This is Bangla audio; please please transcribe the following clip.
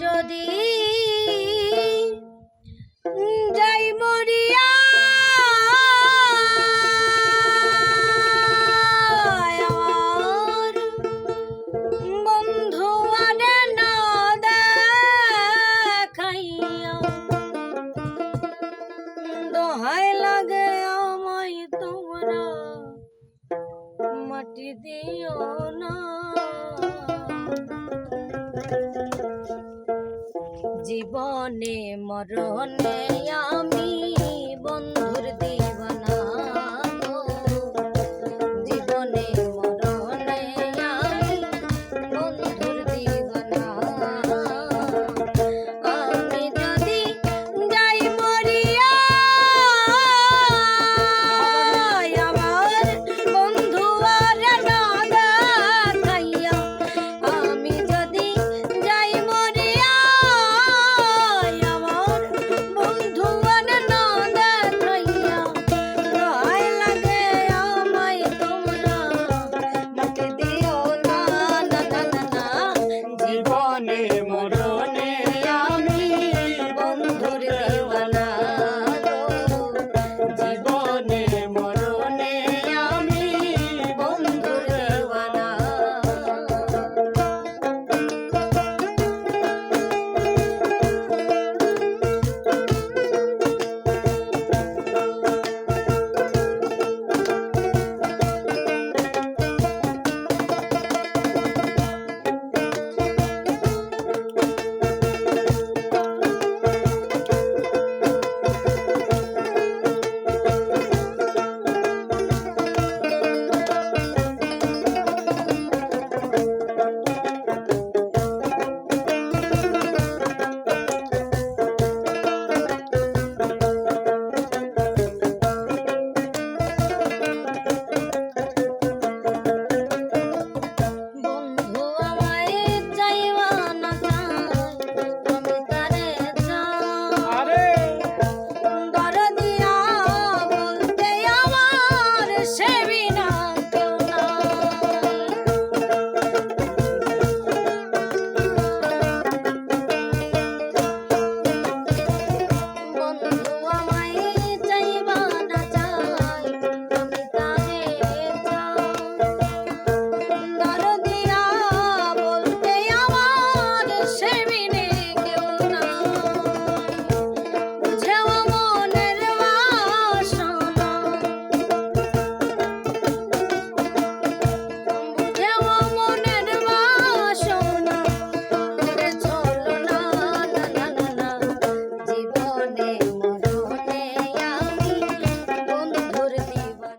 যদি যাই মরিয়া হায় লাগে আমায় তোমরা মাটি দিও না। জীবনে মরণে আমি বন্ধু